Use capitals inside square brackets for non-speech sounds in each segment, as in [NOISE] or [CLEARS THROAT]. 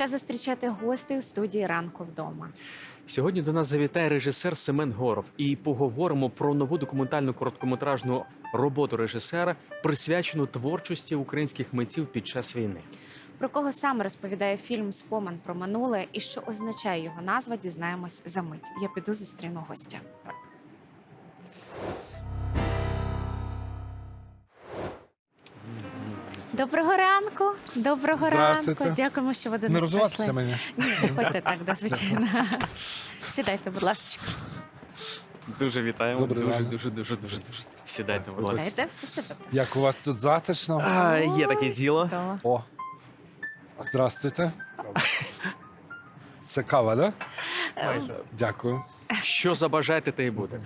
Час зустрічати гостей у студії ранку вдома. Сьогодні до нас завітає режисер Семен Горов і поговоримо про нову документальну короткометражну роботу режисера, присвячену творчості українських митців під час війни. Про кого саме розповідає фільм Спомин про минуле і що означає його назва, дізнаємось за мить. Я піду зустріну гостя. Доброго ранку. Доброго Здравствуйте. ранку. Дякуємо, що ви до Не нас розвиватися прийшли. мені. Ні, заходьте так, да, звичайно. Сідайте, будь ласка. Дуже вітаємо. Добрий дуже, ранок. дуже, дуже, дуже, дуже. Сідайте, будь ласка. Сідайте, все супер. Як у вас тут затишно? А, є таке діло. Чудово. О. Здравствуйте. Це кава, да? Дякую. Що забажаєте, те й буде.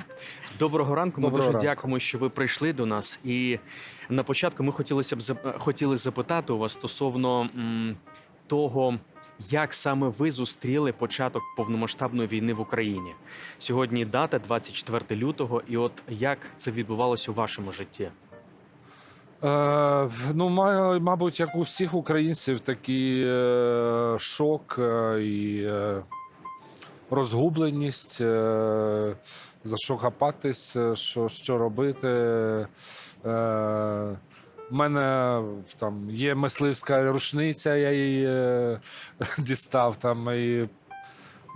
Доброго ранку. Ми Доброго дуже ранку. дякуємо, що ви прийшли до нас. І на початку ми хотілося б хотіли запитати у вас стосовно м, того, як саме ви зустріли початок повномасштабної війни в Україні. Сьогодні дата 24 лютого, і от як це відбувалося у вашому житті? Е, ну, ма- мабуть, як у всіх українців, такий е, шок е, і е, розгубленість, е, за що хапатись, е, що, що робити. Е, у мене там є мисливська рушниця, я її е, [LAUGHS] дістав там. І,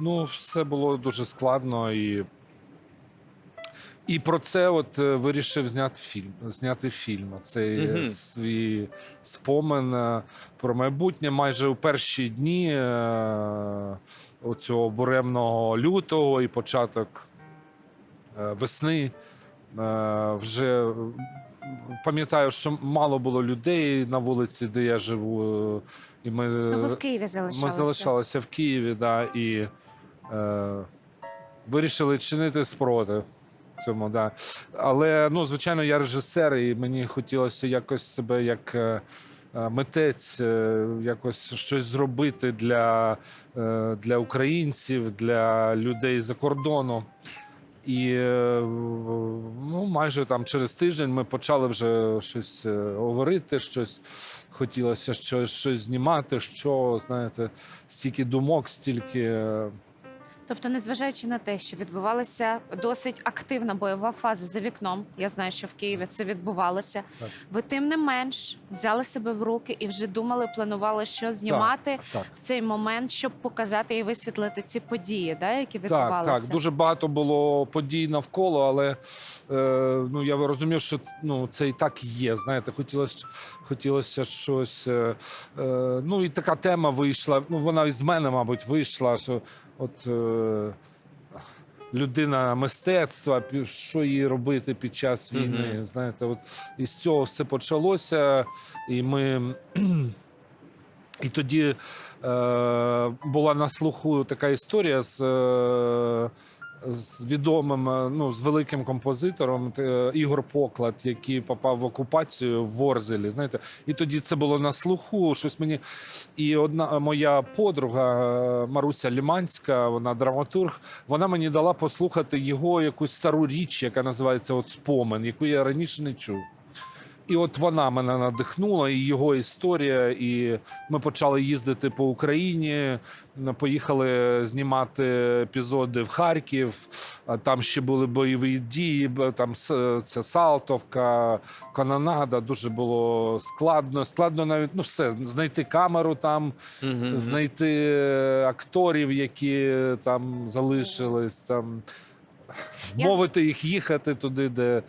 ну, все було дуже складно і. І про це от е, вирішив зняти фільм. Зняти фільм. Цей е, Мгм. свій спомин е, про майбутнє. Майже у перші дні е, оцього буремного лютого і початок е, весни. Е, Вже е, пам'ятаю, що мало було людей на вулиці, де я живу. е, І ми, Ну, ви в Києві залишалися. ми залишалися в Києві, да, і е, вирішили чинити спротив цьому. Да. Але, ну, звичайно, я режисер, і мені хотілося якось себе як е, е, митець, е, якось щось зробити для, для українців, для людей за кордону. І ну, майже там через тиждень ми почали вже щось говорити, щось хотілося щось, щось знімати, що, знаєте, стільки думок, стільки. Тобто, незважаючи на те, що відбувалася досить активна бойова фаза за вікном, я знаю, що в Києві це відбувалося. Так. Ви тим не менш взяли себе в руки і вже думали, планували, що знімати Так. в цей момент, щоб показати і висвітлити ці події, да, які відбувалися. так, дуже багато було подій навколо, але е, ну, я розумів, що ну, це і так є. Знаєте, хотілося, хотілося щось. Е, е, ну і така тема вийшла. Ну, вона із мене, мабуть, вийшла. Що от е, людина мистецтва, що їй робити під час війни. Мгм. Знаєте, от із цього все почалося, і ми. І тоді е, була на слуху така історія з, е, з відомим, е, ну, з великим композитором е, Ігор Поклад, який попав в окупацію в Ворзелі. Знаєте, і тоді це було на слуху. Щось мені. І одна моя подруга е, Маруся Ліманська, вона драматург, вона мені дала послухати його якусь стару річ, яка називається от Спомин, яку я раніше не чув. І от вона мене надихнула, і його історія. І ми почали їздити по Україні. Поїхали знімати епізоди в Харків. Там ще були бойові дії. Там це Салтовка, Канонада. Дуже було складно. Складно навіть ну все знайти камеру там, Мгм. знайти е, акторів, які там залишились там. Вмовити їх їхати туди, де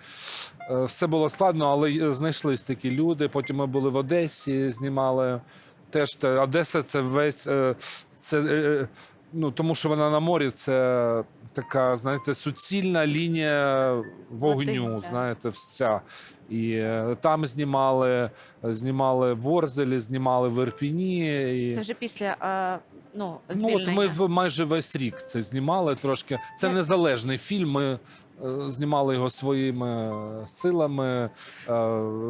е, все було складно, але й- знайшлись такі люди. Потім ми були в Одесі, знімали. Теж Одеса це весь е, це. Ну, тому що вона на морі, це така, знаєте, суцільна лінія вогню, знаєте, вся. І е, там знімали, знімали в Орзелі, знімали в Ірпіні. І... Це вже після е, ну, Ну, от ми в майже весь рік це знімали трошки. Це незалежний фільм. Ми знімали його своїми силами. Е,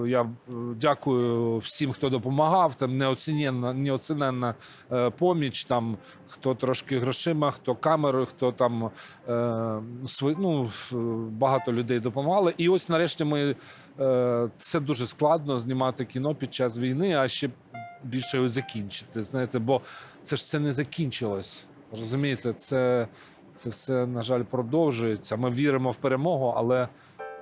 Я е, дякую всім, хто допомагав. Там неоціненна, неоціненна е, поміч. Там хто трошки грошима, хто камерою, хто там е, ну, е, багато людей допомагали. І ось нарешті ми. е, Це дуже складно знімати кіно під час війни, а ще більше його закінчити. Знаєте, бо це ж все не закінчилось. Розумієте, це, це все, на жаль, продовжується. Ми віримо в перемогу, але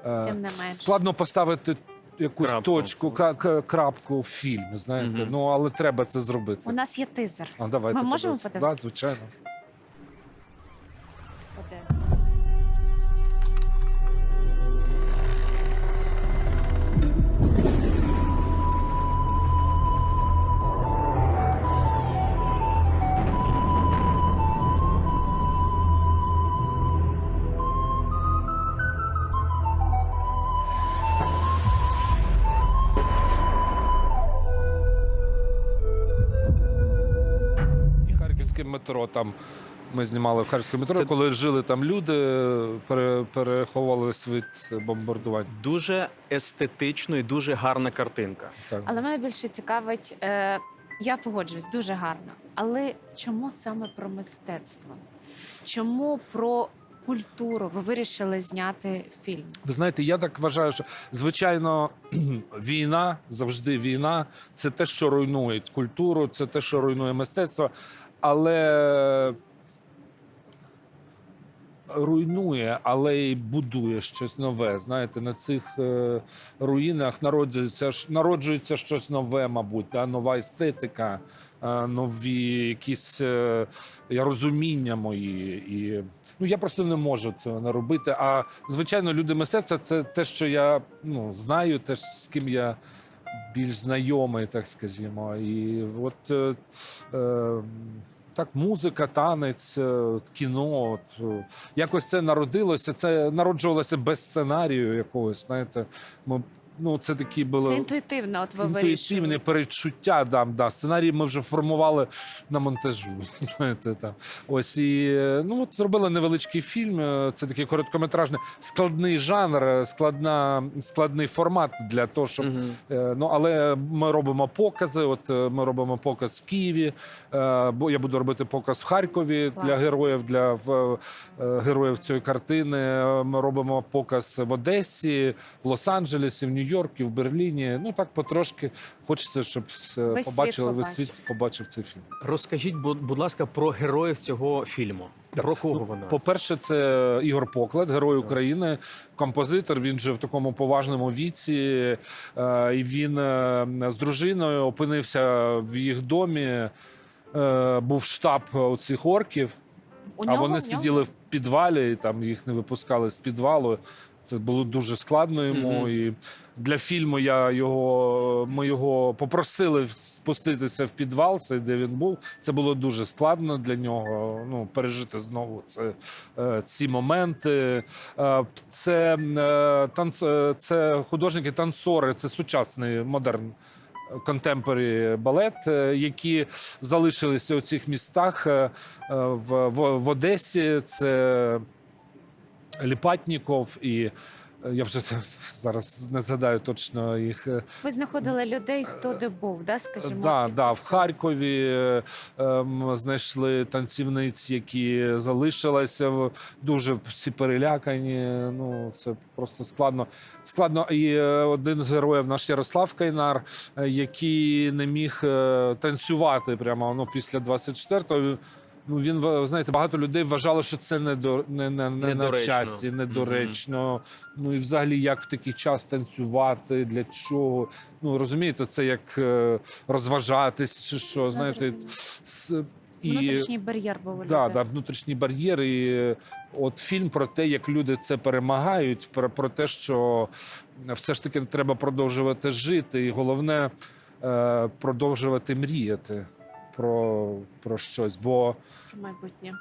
е, Тим не менш. складно поставити якусь Крапку. точку, ка- ка- крапку в фільмі. Знаєте, Мгм. ну але треба це зробити. У нас є тизер. А, давайте Ми можемо подивитися? Да, звичайно. І Харківське метро там. Ми знімали в Харківському метро, Це- коли жили там люди, пере, переховувалися від бомбардувань. Дуже естетично і дуже гарна картинка. Так. Але мене більше цікавить, е, я погоджуюсь, дуже гарно. Але чому саме про мистецтво? Чому про культуру ви вирішили зняти фільм? Ви знаєте, я так вважаю, що звичайно [CLEARS THROAT] війна завжди війна. Це те, що руйнує культуру, це те, що руйнує мистецтво, але руйнує, але й будує щось нове. Знаєте, на цих е, руїнах народжується народжується щось нове, мабуть, та нова естетика, е, нові якісь е, розуміння мої і. Ну, я просто не можу цього не робити. А звичайно, люди мистецтва це те, що я ну, знаю, те, з ким я більш знайомий, так скажімо. І от е, е, так, музика, танець, е, кіно. От, е, якось це народилося. Це народжувалося без сценарію якогось. Знаєте, ми, ну, це такі були. Це інтуїтивно, от ви Інтуїтивне вирішили. передчуття дам. Да. Сценарій ми вже формували на монтажу. [LAUGHS] Знаєте, там. Ось і е, ну от зробили невеличкий фільм. е, Це такий короткометражний, складний жанр, е, складна, складний формат для того, щоб Мгм. Е, Ну, але ми робимо покази. От е, ми робимо показ в Києві. е, Бо я буду робити показ в Харкові Клас. для героїв, для в- е, героїв цієї картини. Е, Ми робимо показ в Одесі, в Лос-Анджелесі, в Нью-Йорку, в Берліні. Ну так потрошки хочеться, щоб Весь світ побачили весь світ побачив цей фільм. Розкажіть, будь, будь ласка, про героїв цього фільму. Так. Про кого Ну, вона? По-перше, це Ігор Поклад, герой України, композитор. Він же в такому поважному віці. е, І він е, з дружиною опинився в їх домі. е, Був штаб цих орків, У а нього, вони в сиділи в підвалі, і там їх не випускали з підвалу. Це було дуже складно йому. Мгм. І для фільму я його, ми його попросили спуститися в підвал, це де він був. Це було дуже складно для нього. Ну, пережити знову це, е, ці моменти. Е, Це, е, танц, це художники, танцори, це сучасний модерн. Контемпорі балет, які залишилися у цих містах в, в, в Одесі. Це Ліпатніков і я вже [LAUGHS] зараз не згадаю точно їх. е, Ви знаходили людей, хто де був, да, скажімо? Да, да, в Харкові е, ем, знайшли танцівниць, які залишилися дуже всі перелякані. Ну це просто складно. Складно. І е, один з героїв наш Ярослав Кайнар, е, який не міг е, танцювати прямо ну, після 24-го. Ну, він ви знаєте, багато людей вважало, що це не до не, не, не на Недоречно. часі, недоречно. Ну і взагалі, як в такий час танцювати, для чого? Ну розумієте, це як е, розважатись, чи що, знаєте, і Внутрішній бар'єр був да, да, внутрішній бар'єр. І е, от фільм про те, як люди це перемагають, про, про те, що все ж таки треба продовжувати жити, і головне е, продовжувати мріяти про, про щось. Бо Про майбутнє.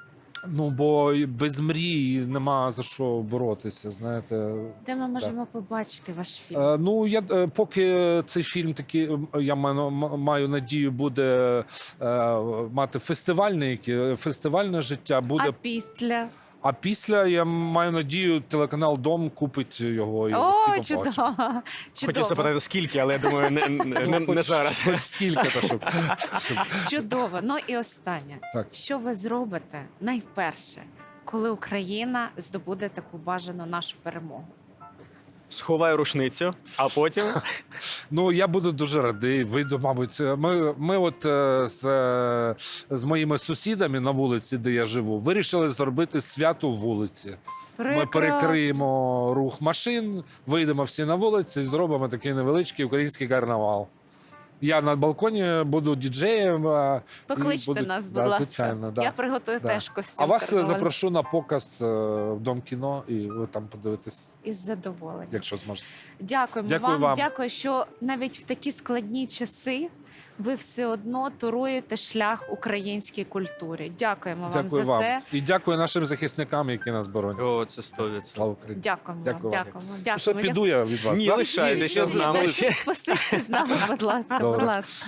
Ну бо без мрій нема за що боротися. Знаєте, Де ми можемо побачити ваш фільм? Е, ну я е, поки цей фільм такий, я маю, маю надію, буде е, мати фестивальне, яке- фестивальне життя. Буде А після? А після я маю надію, телеканал Дом купить його і О, всі побачать. чудово! Хотів Чудово. запитати, скільки, але я думаю, не, не, не, Ну, не зараз. Хоч скільки то щоб, щоб Чудово. Ну і останнє. Так. Що ви зробите найперше, коли Україна здобуде таку бажану нашу перемогу? Сховаю рушницю, а потім [LAUGHS] Ну, я буду дуже радий. Вийду, мабуть. Ми, ми от е, з, е, з моїми сусідами на вулиці, де я живу, вирішили зробити свято вулиці. Ми перекриємо рух машин, вийдемо всі на вулиці і зробимо такий невеличкий український карнавал. Я на балконі буду діджеєм. а, і Покличте буду- нас, будь да, ласка. Звичайно, да. Я приготую Да. теж костюм. А вас е, карнавальний. запрошу на показ е, в Дом кіно, і ви там подивитесь, із задоволенням. якщо зможете. Дякуємо Дякую вам. вам. Дякую, що навіть в такі складні часи ви все одно туруєте шлях українській культурі. Дякуємо вам Дякую за вам. це. І дякую нашим захисникам, які нас боронять. о, це 100%. Слава Україні. Дякуємо Дякую вам. вам. Дякуємо. Дякуємо. Що піду я від вас? Ні, лишайтеся з нами. Посидьте з нами, будь ласка. Добре. Будь ласка.